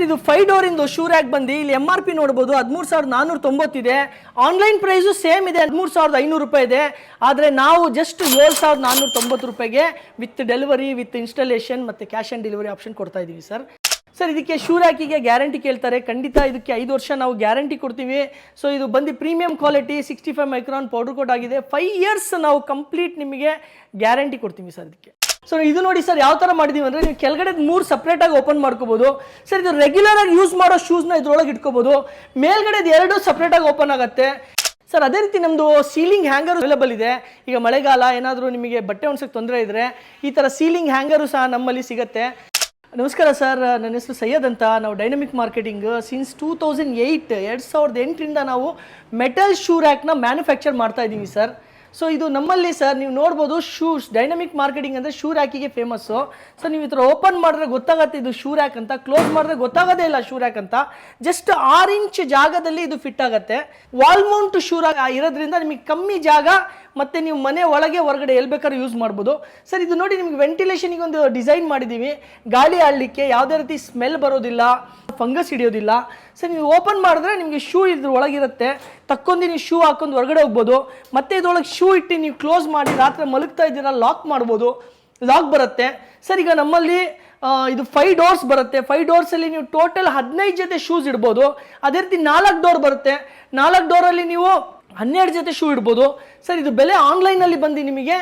Sir, ಇದು five door ಇಂದು rack ಬಂದು ಇಲ್ಲಿ ಎಂ ಆರ್ ಪಿ ನೋಡ್ಬೋದು. ಹದಿಮೂರು ಸಾವಿರದ ನಾನ್ನೂರ ತೊಂಬತ್ತಿದೆ. ಆನ್ಲೈನ್ ಪ್ರೈಸು ಸೇಮ್ ಇದೆ. ಹದಿಮೂರು ಸಾವಿರದ ಐನೂರು ರೂಪಾಯಿ ಇದೆ. ಆದರೆ ನಾವು ಜಸ್ಟ್ ಏಳು ಸಾವಿರದ ನಾನ್ನೂರ ತೊಂಬತ್ತು ರೂಪಾಯಿಗೆ ವಿತ್ ಡೆಲಿವರಿ ವಿತ್ ಇನ್ಸ್ಟಾಲೇಷನ್ ಮತ್ತು ಕ್ಯಾಶ್ ಆನ್ ಡೆಲಿವರಿ ಆಪ್ಷನ್ ಕೊಡ್ತಾ ಇದ್ದೀವಿ ಸರ್. ಸರ್, ಇದಕ್ಕೆ ಶೂ ರ್ಯಾಕಿಗೆ ಗ್ಯಾರಂಟಿ ಕೇಳ್ತಾರೆ. ಖಂಡಿತ ಇದಕ್ಕೆ ಐದು ವರ್ಷ ನಾವು ಗ್ಯಾರಂಟಿ ಕೊಡ್ತೀವಿ. ಸೊ ಇದು ಬಂದು premium quality sixty five micron powder coat ಆಗಿದೆ. ಫೈವ್ ಇಯರ್ಸ್ ನಾವು ಕಂಪ್ಲೀಟ್ ನಿಮಗೆ ಗ್ಯಾರಂಟಿ ಕೊಡ್ತೀವಿ ಸರ್ ಇದಕ್ಕೆ. ಸೊ ಇದು ನೋಡಿ ಸರ್, ಯಾವ ಥರ ಮಾಡಿದೀವಿ ಅಂದರೆ ನೀವು ಕೆಳಗಡೆ ಮೂರು ಸಪ್ರೇಟಾಗಿ ಓಪನ್ ಮಾಡ್ಕೋಬೋದು. ಸರ್ ಇದು ರೆಗ್ಯುಲರ್ ಆಗಿ ಯೂಸ್ ಮಾಡೋ ಶೂಸ್ನ ಇದ್ರೊಳಗೆ ಇಟ್ಕೋಬೋದು. ಮೇಲ್ಗಡೆ ಎರಡು ಸಪ್ರೇಟಾಗಿ ಓಪನ್ ಆಗುತ್ತೆ. ಸರ್ ಅದೇ ರೀತಿ ನಮ್ಮದು ಸೀಲಿಂಗ್ ಹ್ಯಾಂಗರ್ ಅವೈಲೇಬಲ್ ಇದೆ. ಈಗ ಮಳೆಗಾಲ, ಏನಾದರೂ ನಿಮಗೆ ಬಟ್ಟೆ ಒಣಸಕ್ಕೆ ತೊಂದರೆ ಇದ್ದರೆ ಈ ಥರ ಸೀಲಿಂಗ್ ಹ್ಯಾಂಗರು ಸಹ ನಮ್ಮಲ್ಲಿ ಸಿಗುತ್ತೆ. ನಮಸ್ಕಾರ ಸರ್ ನನ್ನ ಹೆಸರು ಸೈಯದ್ ಅಂತ. ನಾವು dynamic marketing since two thousand eight ಎರಡು ಸಾವಿರದ ಎಂಟರಿಂದ ನಾವು ಮೆಟಲ್ ಶೂ ರ್ಯಾಕ್ನ ಮ್ಯಾನುಫ್ಯಾಕ್ಚರ್ ಮಾಡ್ತಾ ಇದ್ದೀವಿ ಸರ್ ಸೊ ಇದು ನಮ್ಮಲ್ಲಿ ಸರ್ ನೀವು ನೋಡ್ಬೋದು ಶೂಸ್ ಡೈನಮಿಕ್ ಮಾರ್ಕೆಟಿಂಗ್ ಅಂದರೆ ಶೂ ರ್ಯಾಕಿಗೆ ಫೇಮಸ್ಸು ಸೊ ನೀವು ಈ ಥರ ಓಪನ್ ಮಾಡಿದ್ರೆ ಗೊತ್ತಾಗತ್ತೆ ಇದು ಶೂ ರ್ಯಾಕ್ ಅಂತ. ಕ್ಲೋಸ್ ಮಾಡಿದ್ರೆ ಗೊತ್ತಾಗೋದೇ ಇಲ್ಲ ಶೂ ರ್ಯಾಕ್ ಅಂತ. ಜಸ್ಟ್ ಆರು ಇಂಚ್ ಜಾಗದಲ್ಲಿ ಇದು ಫಿಟ್ ಆಗುತ್ತೆ. ವಾಲ್ ಮೌಂಟ್ ಶೂ ರ್ಯಾಕ್ ಇರೋದ್ರಿಂದ ನಿಮಗೆ ಕಮ್ಮಿ ಜಾಗ ಮತ್ತು ನೀವು ಮನೆ ಒಳಗೆ ಹೊರಗಡೆ ಎಲ್ಲಿ ಬೇಕಾದ್ರೂ ಯೂಸ್ ಮಾಡ್ಬೋದು. ಸರ್ ಇದು ನೋಡಿ ನಿಮಗೆ ವೆಂಟಿಲೇಷನಿಗೆ ಒಂದು ಡಿಸೈನ್ ಮಾಡಿದ್ದೀವಿ ಗಾಳಿ ಆಡಲಿಕ್ಕೆ ಯಾವುದೇ ರೀತಿ ಸ್ಮೆಲ್ ಬರೋದಿಲ್ಲ ಫಂಗಸ್ ಹಿಡಿಯೋದಿಲ್ಲ. ಸರ್ ನೀವು ಓಪನ್ ಮಾಡಿದ್ರೆ ನಿಮಗೆ ಶೂ ಇದ್ರ ಒಳಗಿರುತ್ತೆ. ತಕ್ಕೊಂದು ನೀವು ಶೂ ಹಾಕೊಂಡು ಹೊರಗಡೆ ಹೋಗ್ಬೋದು. ಮತ್ತೆ ಇದ್ರೊಳಗೆ ಶೂ ಇಟ್ಟು ನೀವು ಕ್ಲೋಸ್ ಮಾಡಿ ರಾತ್ರಿ ಮಲಗ್ತಾ ಇದ್ದೀರಾ ಲಾಕ್ ಮಾಡ್ಬೋದು. ಲಾಕ್ ಬರುತ್ತೆ. ಸರ್, ಈಗ ನಮ್ಮಲ್ಲಿ ಇದು ಫೈವ್ ಡೋರ್ಸ್ ಬರುತ್ತೆ. ಫೈವ್ ಡೋರ್ಸಲ್ಲಿ ನೀವು ಟೋಟಲ್ ಹದಿನೈದು ಜೊತೆ ಶೂಸ್ ಇಡ್ಬೋದು. ಅದೇ ರೀತಿ ನಾಲ್ಕು ಡೋರ್ ಬರುತ್ತೆ. ನಾಲ್ಕು ಡೋರಲ್ಲಿ ನೀವು ಹನ್ನೆರಡು ಜೊತೆ ಶೂ ಇಡ್ಬೋದು. ಸರ್, ಇದು ಬೆಲೆ ಆನ್ಲೈನಲ್ಲಿ ಬಂದು ನಿಮಗೆ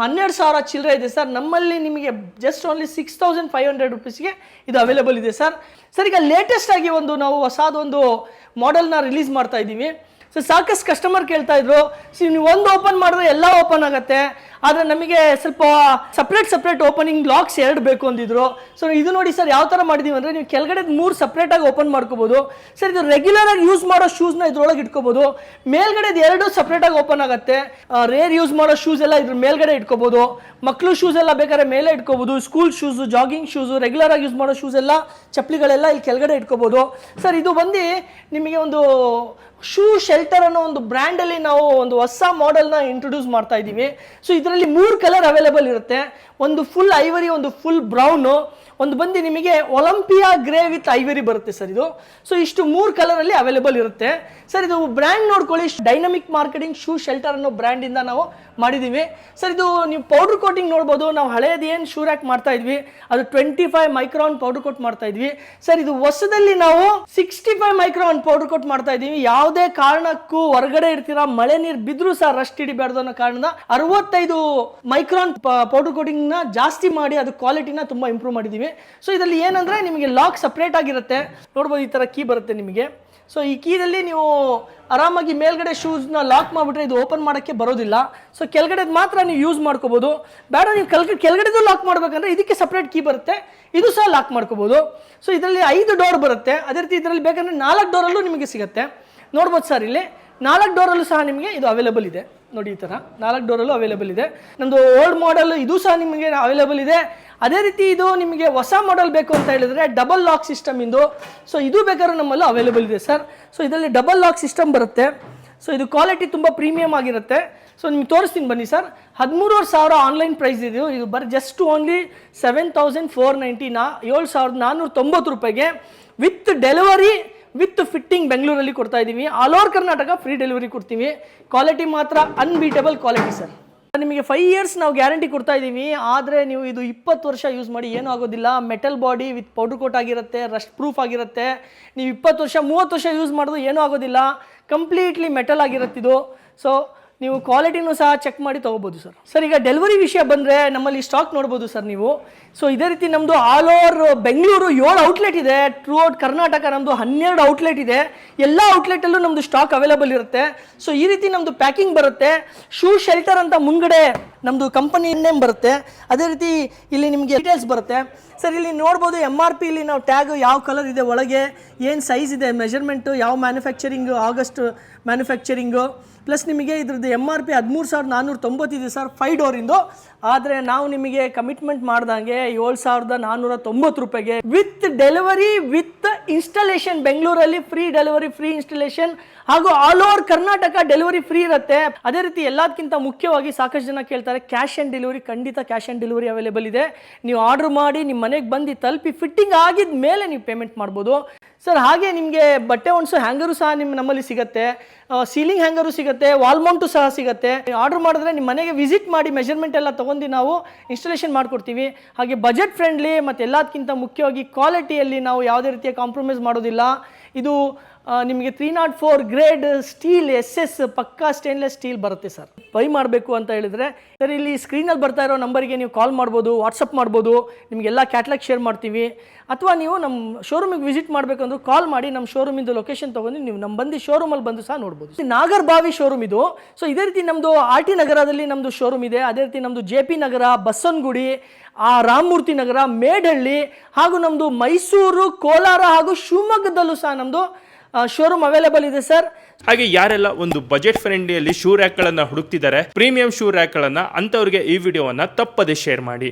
ಹನ್ನೆರಡು ಸಾವಿರ ಚಿಲ್ಲರೆ ಇದೆ ಸರ್. ನಮ್ಮಲ್ಲಿ ನಿಮಗೆ just only six thousand five hundred ರುಪೀಸ್ಗೆ ಇದು ಅವೈಲೇಬಲ್ ಇದೆ ಸರ್. ಸರ್, ಈಗ ಲೇಟೆಸ್ಟ್ ಆಗಿ ಒಂದು ನಾವು ಹೊಸದೊಂದು ಮಾಡೆಲ್ನ ರಿಲೀಸ್ ಮಾಡ್ತಾ ಇದ್ದೀವಿ ಸೊ ಸಾಕಷ್ಟು ಕಸ್ಟಮರ್ ಕೇಳ್ತಾ ಇದ್ರು. ಸಿ ನೀವು ಒಂದು ಓಪನ್ ಮಾಡಿದ್ರೆ ಎಲ್ಲ ಓಪನ್ ಆಗುತ್ತೆ. ಆದರೆ ನಮಗೆ ಸ್ವಲ್ಪ ಸಪ್ರೇಟ್ ಸಪ್ರೇಟ್ ಓಪನಿಂಗ್ ಲಾಕ್ಸ್ ಎರಡು ಬೇಕು ಅಂದಿದ್ರು. ಸೊ ಇದು ನೋಡಿ ಸರ್, ಯಾವ ಥರ ಮಾಡಿದೀವಿ ಅಂದರೆ ನೀವು ಕೆಳಗಡೆ ಮೂರು ಸಪ್ರೇಟಾಗಿ ಓಪನ್ ಮಾಡ್ಕೋಬೋದು. ಸರ್, ಇದು ರೆಗ್ಯುಲರ್ ಆಗಿ ಯೂಸ್ ಮಾಡೋ ಶೂಸ್ನ ಇದ್ರೊಳಗೆ ಇಟ್ಕೋಬೋದು. ಮೇಲ್ಗಡೆ ಎರಡು ಸಪ್ರೇಟಾಗಿ ಓಪನ್ ಆಗುತ್ತೆ. ರೇರ್ ಯೂಸ್ ಮಾಡೋ ಶೂಸ್ ಎಲ್ಲ ಇದ್ರ ಮೇಲ್ಗಡೆ ಇಟ್ಕೋಬೋದು. ಮಕ್ಕಳು ಶೂಸ್ ಎಲ್ಲ ಬೇಕಾದ್ರೆ ಮೇಲೆ ಇಟ್ಕೋಬೋದು. School shoes jogging shoes regular ಆಗಿ ಯೂಸ್ ಮಾಡೋ ಶೂಸ್ ಎಲ್ಲ, ಚಪ್ಪಲಿಗಳೆಲ್ಲ ಇಲ್ಲಿ ಕೆಳಗಡೆ ಇಟ್ಕೋಬೋದು. ಸರ್, ಇದು ಬಂದು ನಿಮಗೆ ಒಂದು ಶೂ ಶೆಲ್ಟರ್ ಅನ್ನೋ ಒಂದು ಬ್ರ್ಯಾಂಡಲ್ಲಿ ನಾವು ಒಂದು ಹೊಸ ಮಾಡೆಲ್ನ ಇಂಟ್ರೊಡ್ಯೂಸ್ ಮಾಡ್ತಾ ಇದ್ದೀವಿ. ಸೊ ಇದರಲ್ಲಿ ಮೂರು ಕಲರ್ ಅವೈಲೇಬಲ್ ಇರುತ್ತೆ. ಒಂದು ಫುಲ್ ಐವರಿ ಒಂದು ಫುಲ್ ಬ್ರೌನು ಒಂದು ಬಂದು ನಿಮಗೆ ಒಲಂಪಿಯಾ ಗ್ರೇ ವಿತ್ ಐವರಿ ಬರುತ್ತೆ ಸರ್ ಇದು. ಸೊ ಇಷ್ಟು ಮೂರು ಕಲರಲ್ಲಿ ಅವೈಲೇಬಲ್ ಇರುತ್ತೆ. ಸರ್, ಇದು ಬ್ರ್ಯಾಂಡ್ ನೋಡ್ಕೊಳ್ಳಿ. ಡೈನಮಿಕ್ ಮಾರ್ಕೆಟಿಂಗ್ ಶೂ ಶೆಲ್ಟರ್ ಅನ್ನೋ ಬ್ರ್ಯಾಂಡಿಂದ ನಾವು ಮಾಡಿದ್ದೀವಿ ಸರ್, ಇದು ನೀವು ಪೌಡರ್ ಕೋಟಿಂಗ್ ನೋಡ್ಬೋದು. ನಾವು ಹಳೇದು ಏನು ಶೂ ರ್ಯಾಕ್ ಮಾಡ್ತಾ ಇದ್ವಿ, ಅದು twenty five micron powder coat ಮಾಡ್ತಾ ಇದ್ವಿ. ಸರ್, ಇದು ಹೊಸದಲ್ಲಿ ನಾವು sixty five micron powder coat ಮಾಡ್ತಾ ಇದ್ದೀವಿ. ಯಾವುದೇ ಕಾರಣಕ್ಕೂ ಹೊರಗಡೆ ಇರ್ತೀರ, ಮಳೆ ನೀರು ಬಿದ್ರೂ ಸಹ ರಸ್ಟ್ ಹಿಡಿಬಾರ್ದು ಅನ್ನೋ ಕಾರಣದ ಅರವತ್ತೈದು ಮೈಕ್ರೋನ್ ಪೌಡರ್ ಕೋಟಿಂಗ್ನ ಜಾಸ್ತಿ ಮಾಡಿ ಅದು ಕ್ವಾಲಿಟಿನ ತುಂಬಾ ಇಂಪ್ರೂವ್ ಮಾಡಿದ್ದೀವಿ ಸೊ ಇದರಲ್ಲಿ ಏನಂದರೆ ನಿಮಗೆ ಲಾಕ್ ಸಪ್ರೇಟ್ ಆಗಿರುತ್ತೆ. ನೋಡ್ಬೋದು ಈ ಥರ ಕೀ ಬರುತ್ತೆ ನಿಮಗೆ. ಸೊ ಈ ಕೀದಲ್ಲಿ ನೀವು ಆರಾಮಾಗಿ ಮೇಲ್ಗಡೆ ಶೂಸ್ನ ಲಾಕ್ ಮಾಡಿಬಿಟ್ರೆ ಇದು ಓಪನ್ ಮಾಡೋಕ್ಕೆ ಬರೋದಿಲ್ಲ. ಸೊ ಕೆಳಗಡೆ ಮಾತ್ರ ನೀವು ಯೂಸ್ ಮಾಡ್ಕೋಬೋದು. ಬೇಡ, ನೀವು ಕೆಳಗಡೆ ಕೆಳಗಡೆದು ಲಾಕ್ ಮಾಡಬೇಕಂದ್ರೆ ಇದಕ್ಕೆ ಸಪ್ರೇಟ್ ಕೀ ಬರುತ್ತೆ. ಇದು ಸಹ ಲಾಕ್ ಮಾಡ್ಕೋಬೋದು. ಸೊ ಇದರಲ್ಲಿ ಐದು ಡೋರ್ ಬರುತ್ತೆ. ಅದೇ ರೀತಿ ಇದರಲ್ಲಿ ಬೇಕಂದ್ರೆ ನಾಲ್ಕು ಡೋರಲ್ಲೂ ನಿಮಗೆ ಸಿಗುತ್ತೆ. ನೋಡ್ಬೋದು ಸರ್, ಇಲ್ಲಿ ನಾಲ್ಕು ಡೋರಲ್ಲೂ ಸಹ ನಿಮಗೆ ಇದು ಅವೈಲೇಬಲ್ ಇದೆ. ನೋಡಿ ಈ ಥರ ನಾಲ್ಕು ಡೋರಲ್ಲೂ ಅವೈಲೇಬಲ್ ಇದೆ. ನಮ್ಮದು ಓಲ್ಡ್ ಮಾಡೆಲ್ ಇದು ಸಹ ನಿಮಗೆ ಅವೈಲೇಬಲ್ ಇದೆ. ಅದೇ ರೀತಿ ಇದು ನಿಮಗೆ ಹೊಸ ಮಾಡೆಲ್ ಬೇಕು ಅಂತ ಹೇಳಿದ್ರೆ ಡಬಲ್ ಲಾಕ್ ಸಿಸ್ಟಮ್ ಇಂದು. ಸೊ ಇದು ಬೇಕಾದ್ರೂ ನಮ್ಮಲ್ಲೂ ಅವೈಲೇಬಲ್ ಇದೆ ಸರ್ ಸೊ ಇದರಲ್ಲಿ ಡಬಲ್ ಲಾಕ್ ಸಿಸ್ಟಮ್ ಬರುತ್ತೆ. ಸೊ ಇದು ಕ್ವಾಲಿಟಿ ತುಂಬ ಪ್ರೀಮಿಯಮ್ ಆಗಿರುತ್ತೆ. ಸೊ ನಿಮ್ಗೆ ತೋರಿಸ್ತೀನಿ ಬನ್ನಿ ಸರ್ ಹದಿಮೂರುವರೆ ಸಾವಿರ ಆನ್ಲೈನ್ ಪ್ರೈಸ್ ಇದು. ಇದು ಬರೀ just only seven thousand four ನೈಂಟಿನ ಏಳು ಸಾವಿರದ ನಾನ್ನೂರ ತೊಂಬತ್ತು ರೂಪಾಯಿಗೆ. ವಿತ್ ಡೆಲಿವರಿ ವಿತ್ ಫಿಟ್ಟಿಂಗ್ ಬೆಂಗಳೂರಲ್ಲಿ ಕೊಡ್ತಾ ಇದ್ದೀವಿ. All over Karnataka free delivery ಕೊಡ್ತೀವಿ. ಕ್ವಾಲಿಟಿ ಮಾತ್ರ ಅನ್ಬೀಟಬಲ್ ಕ್ವಾಲಿಟಿ ಸರ್ ನಿಮಗೆ ಫೈವ್ ಇಯರ್ಸ್ ನಾವು ಗ್ಯಾರಂಟಿ ಕೊಡ್ತಾ ಇದ್ದೀವಿ. ಆದರೆ ನೀವು ಇದು ಇಪ್ಪತ್ತು ವರ್ಷ ಯೂಸ್ ಮಾಡಿ ಏನೂ ಆಗೋದಿಲ್ಲ. Metal body with powder coat ಆಗಿರುತ್ತೆ ರಸ್ಟ್ ಪ್ರೂಫ್ ಆಗಿರುತ್ತೆ. ನೀವು ಇಪ್ಪತ್ತು ವರ್ಷ, ಮೂವತ್ತು ವರ್ಷ ಯೂಸ್ ಮಾಡೋದು ಏನೂ ಆಗೋದಿಲ್ಲ. ಕಂಪ್ಲೀಟ್ಲಿ ಮೆಟಲ್ ಆಗಿರುತ್ತೆ ಇದು. ಸೊ ನೀವು ಕ್ವಾಲಿಟಿನೂ ಸಹ ಚೆಕ್ ಮಾಡಿ ತೊಗೋಬೋದು ಸರ್. ಸರ್, ಈಗ ಡೆಲಿವರಿ ವಿಷಯ ಬಂದರೆ ನಮ್ಮಲ್ಲಿ ಸ್ಟಾಕ್ ನೋಡ್ಬೋದು ಸರ್ ನೀವು. ಸೊ ಇದೇ ರೀತಿ ನಮ್ಮದು ಆಲ್ ಓವರ್ ಬೆಂಗಳೂರು ಏಳು ಔಟ್ಲೆಟ್ ಇದೆ. ಟ್ರೂ ಔಟ್ ಕರ್ನಾಟಕ ನಮ್ಮದು ಹನ್ನೆರಡು ಔಟ್ಲೆಟ್ ಇದೆ. ಎಲ್ಲ ಔಟ್ಲೆಟಲ್ಲೂ ನಮ್ಮದು ಸ್ಟಾಕ್ ಅವೈಲೇಬಲ್ ಇರುತ್ತೆ. ಸೊ ಈ ರೀತಿ ನಮ್ಮದು ಪ್ಯಾಕಿಂಗ್ ಬರುತ್ತೆ. ಶೂ ಶೆಲ್ಟರ್ ಅಂತ ಮುಂಗಡೆ ನಮ್ಮದು ಕಂಪನಿ ನೇಮ್ ಬರುತ್ತೆ. ಅದೇ ರೀತಿ ಇಲ್ಲಿ ನಿಮಗೆ ಡೀಟೇಲ್ಸ್ ಬರುತ್ತೆ. ಸರ್ ಇಲ್ಲಿ ನೋಡ್ಬೋದು ಎಂ ಆರ್ ಪಿ ಇಲ್ಲಿ ನಾವು ಟ್ಯಾಗ್ ಯಾವ ಕಲರ್ ಇದೆ ಒಳಗೆ, ಏನು ಸೈಜ್ ಇದೆ ಮೆಜರ್ಮೆಂಟು ಯಾವ ಮ್ಯಾನುಫ್ಯಾಕ್ಚರಿಂಗು ಆಗಸ್ಟ್ ಮ್ಯಾನುಫ್ಯಾಕ್ಚರಿಂಗು ಪ್ಲಸ್ ನಿಮಗೆ ಇದ್ರದ್ದು ಎಂ ಆರ್ ಪಿ ಹದಿಮೂರು ಸಾವಿರದ ನಾನ್ನೂರ ತೊಂಬತ್ತಿದೆ ಸರ್ ಫೈವ್ ಡೋರಿಂದು ಆದರೆ ನಾವು ನಿಮಗೆ ಕಮಿಟ್ಮೆಂಟ್ ಮಾಡ್ದಂಗೆ ಏಳು ಸಾವಿರದ ನಾನ್ನೂರ ತೊಂಬತ್ತು ರೂಪಾಯಿಗೆ ವಿತ್ ಡೆಲಿವರಿ ವಿತ್ ಇನ್ಸ್ಟಾಲೇಷನ್ ಬೆಂಗಳೂರಲ್ಲಿ ಫ್ರೀ ಡೆಲಿವರಿ ಫ್ರೀ ಇನ್ಸ್ಟಾಲೇಷನ್ ಹಾಗೂ all over Karnataka delivery free ಇರುತ್ತೆ. ಅದೇ ರೀತಿ ಎಲ್ಲದಕ್ಕಿಂತ ಮುಖ್ಯವಾಗಿ ಸಾಕಷ್ಟು ಜನ ಕೇಳ್ತಾರೆ ಕ್ಯಾಶ್ ಆ್ಯಂಡ್ ಡೆಲಿವರಿ ಖಂಡಿತ ಕ್ಯಾಶ್ ಆ್ಯಂಡ್ ಡೆಲಿವರಿ ಅವೈಲೇಬಲ್ ಇದೆ. ನೀವು ಆರ್ಡರ್ ಮಾಡಿ ನಿಮ್ಮ ಮನೆಗೆ ಬಂದು ತಲುಪಿ ಫಿಟ್ಟಿಂಗ್ ಆಗಿದ ಮೇಲೆ ನೀವು ಪೇಮೆಂಟ್ ಮಾಡ್ಬೋದು. ಸರ್, ಹಾಗೆ ನಿಮಗೆ ಬಟ್ಟೆ ಒಣಸು ಹ್ಯಾಂಗರು ಸಹ ನಿಮ್ಮ ನಮ್ಮಲ್ಲಿ ಸಿಗುತ್ತೆ. ಸೀಲಿಂಗ್ ಹ್ಯಾಂಗರು ಸಿಗುತ್ತೆ, ವಾಲ್ ಮೌಂಟು ಸಹ ಸಿಗುತ್ತೆ. ಆರ್ಡರ್ ಮಾಡಿದ್ರೆ ನಿಮ್ಮ ಮನೆಗೆ ವಿಸಿಟ್ ಮಾಡಿ ಮೆಷರ್ಮೆಂಟ್ ಎಲ್ಲ ತೊಗೊಂಡು ನಾವು ಇನ್ಸ್ಟಾಲೇಷನ್ ಮಾಡಿಕೊಡ್ತೀವಿ. ಹಾಗೆ ಬಜೆಟ್ ಫ್ರೆಂಡ್ಲಿ ಮತ್ತು ಎಲ್ಲದಕ್ಕಿಂತ ಮುಖ್ಯವಾಗಿ ಕ್ವಾಲಿಟಿಯಲ್ಲಿ ನಾವು ಯಾವುದೇ ರೀತಿಯ ಕಾಂಪ್ರಮೈಸ್ ಮಾಡೋದಿಲ್ಲ. ಇದು ನಿಮಗೆ three nought four grade steel S S ಪಕ್ಕಾ ಸ್ಟೇನ್ಲೆಸ್ ಸ್ಟೀಲ್ ಬರುತ್ತೆ ಸರ್. ಬೈ ಮಾಡಬೇಕು ಅಂತ ಹೇಳಿದ್ರೆ, ಸರ್, ಇಲ್ಲಿ ಸ್ಕ್ರೀನಲ್ಲಿ ಬರ್ತಾ ಇರೋ ನಂಬರಿಗೆ ನೀವು ಕಾಲ್ ಮಾಡ್ಬೋದು ವಾಟ್ಸಪ್ ಮಾಡ್ಬೋದು ನಿಮಗೆಲ್ಲ ಕ್ಯಾಟ್ಲಾಗ್ ಶೇರ್ ಮಾಡ್ತೀವಿ. ಅಥವಾ ನೀವು ನಮ್ಮ ಶೋರೂಮಿಗೆ ವಿಸಿಟ್ ಮಾಡಬೇಕಂದ್ರೂ ಕಾಲ್ ಮಾಡಿ ನಮ್ಮ ಶೋರೂಮಿಂದ ಲೊಕೇಶನ್ ತೊಗೊಂಡು ನೀವು ನಮ್ಮ ಬಂದು ಶೋರೂಮಲ್ಲಿ ಬಂದು ಸಹ ನೋಡ್ಬೋದು. ನಾಗರ್ಬಾವಿ ಶೋರೂಮ್ ಇದು. ಸೊ ಇದೇ ರೀತಿ ನಮ್ಮದು ಆರ್ ಟಿ ನಗರದಲ್ಲಿ ನಮ್ಮದು ಶೋರೂಮ್ ಇದೆ. ಅದೇ ರೀತಿ ನಮ್ಮದು ಜೆ ಪಿ ನಗರ, ಬಸವನಗುಡಿ ಆ ರಾಮಮೂರ್ತಿ ನಗರ ಮೇಡಹಳ್ಳಿ ಹಾಗೂ ನಮ್ಮದು ಮೈಸೂರು, ಕೋಲಾರ ಹಾಗೂ ಶಿವಮೊಗ್ಗದಲ್ಲೂ ಸಹ ನಮ್ಮದು ಶೋರೂಮ್ ಅವೈಲೇಬಲ್ ಇದೆ ಸರ್. ಹಾಗೆ ಯಾರೆಲ್ಲ ಒಂದು ಬಜೆಟ್ ಫ್ರೆಂಡ್ಲಿಯಲ್ಲಿ ಶೂ ರ್ಯಾಕ್ಗಳನ್ನು ಹುಡುಕ್ತಿದ್ದಾರೆ ಪ್ರೀಮಿಯಂ ಶೂ ರ್ಯಾಕ್ಗಳನ್ನು ಅಂಥವ್ರಿಗೆ ಈ ವಿಡಿಯೋವನ್ನು ತಪ್ಪದೆ ಶೇರ್ ಮಾಡಿ.